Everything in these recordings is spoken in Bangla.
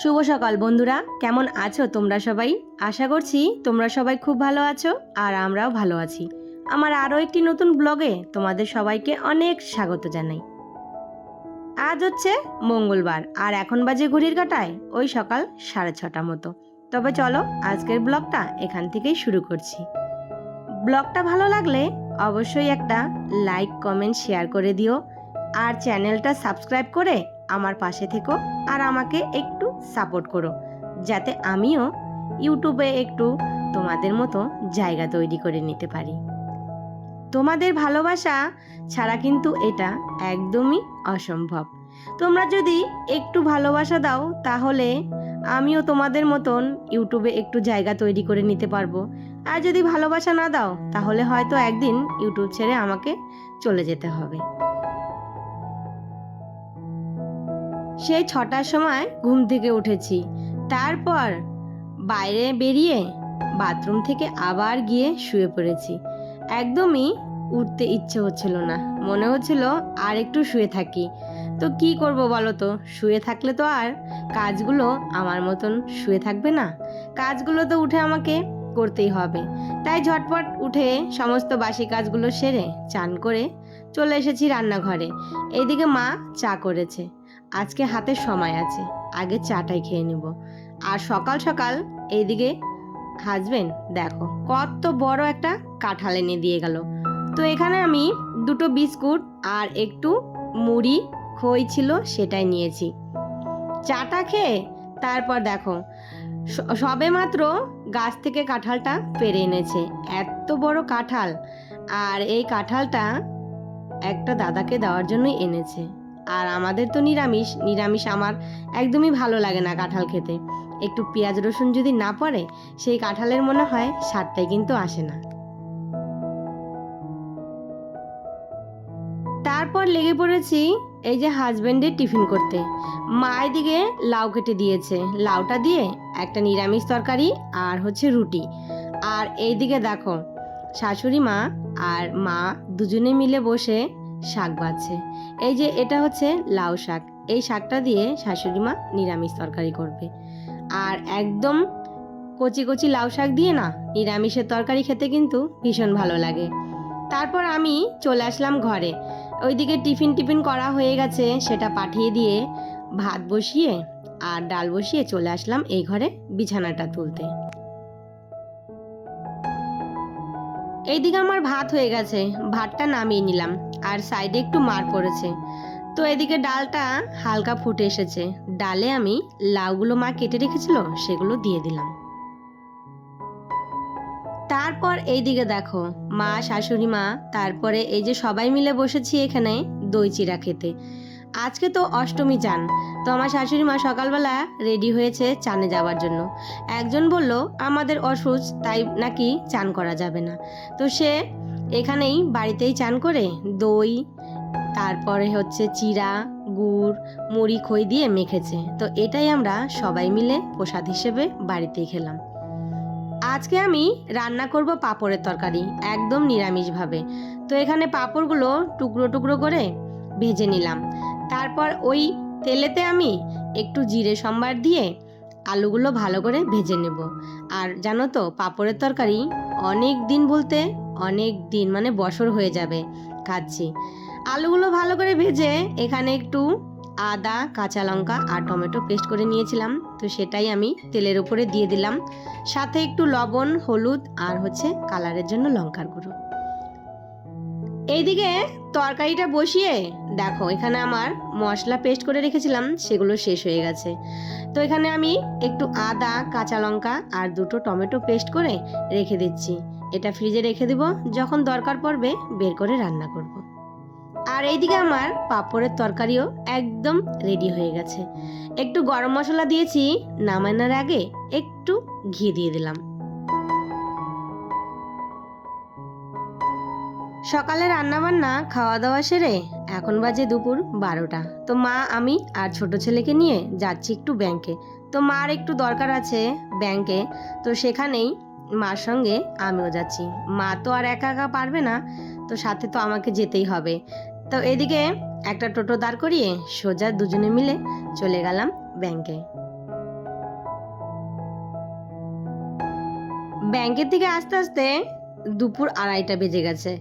শুভ সকাল বন্ধুরা, কেমন আছো তোমরা সবাই? আশা করছি তোমরা সবাই খুব ভালো আছো আর আমরাও ভালো আছি। আমার আরও একটি নতুন ব্লগে তোমাদের সবাইকে অনেক স্বাগত জানাই। আজ হচ্ছে মঙ্গলবার আর এখন বাজে ঘড়ির কাটায়, ওই সকাল সাড়ে ছটা মতো। তবে চলো আজকের ব্লগটা এখান থেকেই শুরু করছি। ব্লগটা ভালো লাগলে অবশ্যই একটা লাইক, কমেন্ট, শেয়ার করে দিও। আর চ্যানেলটা সাবস্ক্রাইব করে আমার পাশে থেকো আর আমাকে একটু সাপোর্ট করো, যাতে আমিও ইউটিউবে একটু তোমাদের মতো জায়গা তৈরি করে নিতে পারি। তোমাদের ভালোবাসা ছাড়া কিন্তু এটা একদমই অসম্ভব। তোমরা যদি একটু ভালোবাসা দাও, তাহলে আমিও তোমাদের মতন ইউটিউবে একটু জায়গা তৈরি করে নিতে পারব। আর যদি ভালোবাসা না দাও, তাহলে হয়তো একদিন ইউটিউব ছেড়ে আমাকে চলে যেতে হবে। সেই ছটার সময় ঘুম থেকে উঠেছি। তারপর বাইরে বেরিয়ে বাথরুম থেকে আবার গিয়ে শুয়ে পড়েছি। একদমই উঠতে ইচ্ছে হচ্ছিল না। মনে হচ্ছিল আর একটু শুয়ে থাকি। তো কি করব বলো তো শুয়ে থাকলে তো আর কাজগুলো আমার মতন শুয়ে থাকবে না। কাজগুলো তো উঠে আমাকে করতেই হবে। তাই ঝটপট উঠে সমস্ত বাসি কাজগুলো সেরে চান করে চলে এসেছি রান্নাঘরে। এইদিকে মা চা করেছে। আজকে হাতে সময় আছে, আগে চাটাই খেয়ে নিব। আর সকাল সকাল এইদিকে হাজবেন্ড দেখো, কত বড় একটা কাঁঠাল এনে দিয়ে গেল। তো এখানে আমি দুটো বিস্কুট আর একটু মুড়ি, খই ছিল সেটাই নিয়েছি। চাটা খেয়ে তারপর দেখো সবে মাত্র গাছ থেকে কাঁঠালটা পেরে এনেছে। এত বড় কাঁঠাল। আর এই কাঁঠালটা একটা দাদাকে দেওয়ার জন্যই এনেছে। আর আমাদের তো নিরামিষ নিরামিষ আমার একদমই ভালো লাগে না কাঁঠাল খেতে। একটু পেঁয়াজ রসুন যদি না পড়ে, সেই কাঁঠালের মনে হয় স্বাদটাই কিন্তু আসে না। তারপর লেগে পড়েছি এই যে হাজবেন্ডের টিফিন করতে। মা এদিকে লাউ কেটে দিয়েছে। লাউটা দিয়ে একটা নিরামিষ তরকারি আর হচ্ছে রুটি। আর এইদিকে দেখো, শাশুড়ি মা আর মা দুজনে মিলে বসে শাক বাচ্ছে এই যে এটা হচ্ছে লাউ শাক। এই শাকটা দিয়ে শাশুড়ি মা নিরামিষ তরকারি করবে। আর একদম কচি কচি লাউ শাক দিয়ে না, নিরামিষের তরকারি খেতে কিন্তু ভীষণ ভালো লাগে। তারপর আমি চলে আসলাম ঘরে। ওইদিকে টিফিন টিফিন করা হয়ে গেছে, সেটা পাঠিয়ে দিয়ে ভাত বসিয়ে আর ডাল বসিয়ে চলে আসলাম এই ঘরে বিছানাটা তুলতে। এইদিকে আমার ভাত হয়ে গেছে। ভাতটা নামিয়ে নিলাম, আর সাইডে একটু মার পড়েছে। তো এদিকে ডালটা হালকা ফুটে এসেছে। ডালে আমি লাউগুলো মা কেটে রেখেছিল, সেগুলো দিয়ে দিলাম। তারপর এইদিকে দেখো, মা, শাশুড়ি মা, তারপরে এই যে সবাই মিলে বসেছি এখানে দই চিরা খেতে। আজকে তো অষ্টমী চান। তো আমার শাশুড়ি মা সকালবেলা রেডি হয়েছে চানে যাওয়ার জন্য। একজন বলল, আমাদের অসুখ তাই নাকি চান করা যাবে না? তো সে এখানেই বাড়িতেই চান করে, দই, তারপরে হচ্ছে চিরা গুড়, মুড়ি, খই দিয়ে মেখেছে। তো এটাই আমরা সবাই মিলে প্রসাদ হিসেবে বাড়িতেই খেলাম। আজকে আমি রান্না করব পাঁপড়ের তরকারি, একদম নিরামিষভাবে। তো এখানে পাঁপড়গুলো টুকরো টুকরো করে ভেজে নিলাম। তারপর ওই তেলেতে আমি একটু জিরে সম্বার দিয়ে আলুগুলো ভালো করে ভেজে নেব। আর জানো তো, পাঁপড়ের তরকারি অনেক দিন বলতে অনেক দিন মানে বছর হয়ে যাবে খাচ্ছি। আলুগুলো ভালো করে ভেজে এখানে একটু আদা, কাঁচা লঙ্কা আর টমেটো পেস্ট করে নিয়েছিলাম। তো সেটাই আমি তেলের উপরে দিয়ে দিলাম। সাথে একটু লবণ, হলুদ আর হচ্ছে কালারের জন্য লঙ্কার গুঁড়ো। এইদিকে তরকারিটা বসিয়ে, দেখো, এখানে আমার মশলা পেস্ট করে রেখেছিলাম, সেগুলো শেষ হয়ে গেছে। তো এখানে আমি একটু আদা, কাঁচা লঙ্কা আর দুটো টমেটো পেস্ট করে রেখে দিচ্ছি। এটা ফ্রিজে রেখে দিব, যখন দরকার পড়বে বের করে রান্না করব। আর এইদিকে আমার পাঁপড়ের তরকারিও একদম রেডি হয়ে গেছে। একটু গরম মশলা দিয়েছি, নামানোর আগে একটু ঘি দিয়ে দিলাম। সকালে রান্নাবান্না খাওয়া দাওয়া সেরে এখন বাজে দুপুর বারোটা। তো মা, আমি আর ছোট ছেলেকে নিয়ে যাচ্ছি একটু ব্যাংকে তো মার একটু দরকার আছে ব্যাংকে তো সেখানেই মার সঙ্গে আমিও যাচ্ছি। মা তো আর একা একা পারবে না, তো সাথে তো আমাকে যেতেই হবে। তো এদিকে একটা টোটো দাঁড় করিয়ে সোজা দুজনে মিলে চলে গেলাম ব্যাংকে ব্যাংকের থেকে আস্তে আস্তে দুপুর আড়াইটা বেজে গেছে।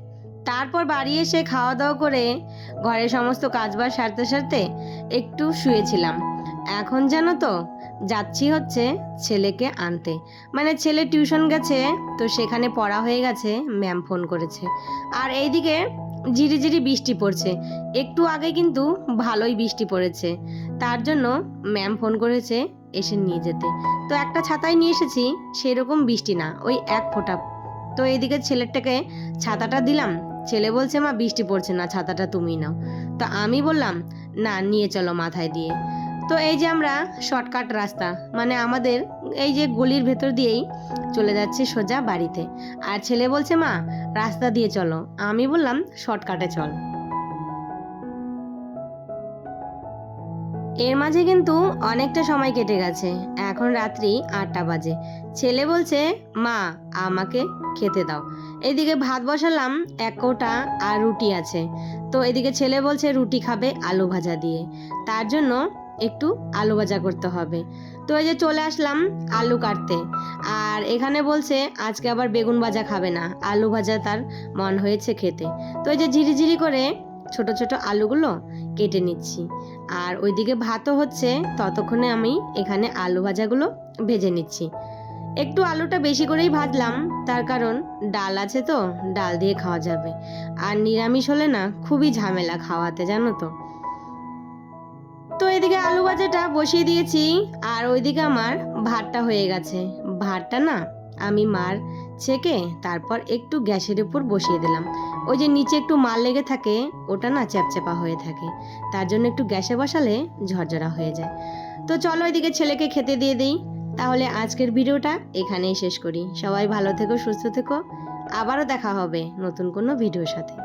তারপর বাড়ি এসে খাওয়া দাওয়া করে ঘরের সমস্ত কাজবাজ সারতে সারতে একটু শুয়েছিলাম। এখন জানো তো যাচ্ছি হচ্ছে ছেলেকে আনতে। মানে ছেলে টিউশন গেছে, তো সেখানে পড়া হয়ে গেছে, ম্যাম ফোন করেছে। আর এইদিকে ঝিরিঝিরি বৃষ্টি পড়ছে। একটু আগে কিন্তু ভালোই বৃষ্টি পড়েছে। তার জন্য ম্যাম ফোন করেছে এসে নিয়ে যেতে। তো একটা ছাতাই নিয়ে এসেছি, সেরকম বৃষ্টি না, ওই এক ফোঁটা। তো এইদিকে ছেলেটাকে ছাতাটা দিলাম ছেলে বলছে, মা, বৃষ্টি পড়ছে না, ছাতাটা তুমি নাও। তো আমি বললাম, না, নিয়ে চলো মাথায় দিয়ে। তো এই যে আমরা শর্টকাট রাস্তা মানে আমাদের এই যে গলির ভেতর দিয়েই চলে যাচ্ছে সোজা বাড়িতে। আর ছেলে বলছে, মা, রাস্তা দিয়ে চলো। আমি বললাম, শর্টকাটে চল। এর মাঝে কিন্তু অনেকটা সময় কেটে গেছে। এখন রাত্রি আটটা বাজে। ছেলে বলছে, মা, আমাকে খেতে দাও। এদিকে ভাত বসালাম, এক কোটা আর রুটি আছে। তো এদিকে ছেলে বলছে রুটি খাবে আলু ভাজা দিয়ে। তার জন্য একটু আলু ভাজা করতে হবে। তো এই যে চলে আসলাম আলু কাটতে। আর এখানে বলছে, আজকে আবার বেগুন ভাজা খাবে না। আলু ভাজা তার মন হয়েছে খেতে। তো এই যে ঝিরিঝিরি করে ছোট ছোট আলুগুলো কেটে নিচ্ছি। আর ওইদিকে ভাতও হচ্ছে, ততক্ষণে আমি এখানে আলু ভাজাগুলো ভেজে নিচ্ছি। একটু আলুটা বেশি করেই ভাজলাম, তার কারণ ডাল আছে তো, ডাল দিয়ে খাওয়া যাবে। আর নিরামিষ হলে না, খুবই ঝামেলা খাওয়াতে, জানো তো। তো এদিকে আলু ভাজাটা বসিয়ে দিয়েছি, আর ওইদিকে আমার ভাতটা হয়ে গেছে। ভাতটা না, আমি মার ছেঁকে তারপর একটু গ্যাসের উপর বসিয়ে দিলাম। ওই যে নিচে একটু মাল লেগে থাকে, ওটা না চ্যাপচ্যাপা হয়ে থাকে। তার জন্য একটু গ্যাসে বসালে ঝরঝরা হয়ে যায়। তো চলো এদিকে ছেলেকে খেতে দিয়ে দিই। তাহলে আজকের ভিডিওটা এখানেই শেষ করি। সবাই ভালো থেকো, সুস্থ থেকো। আবারও দেখা হবে নতুন কোনো ভিডিওর সাথে।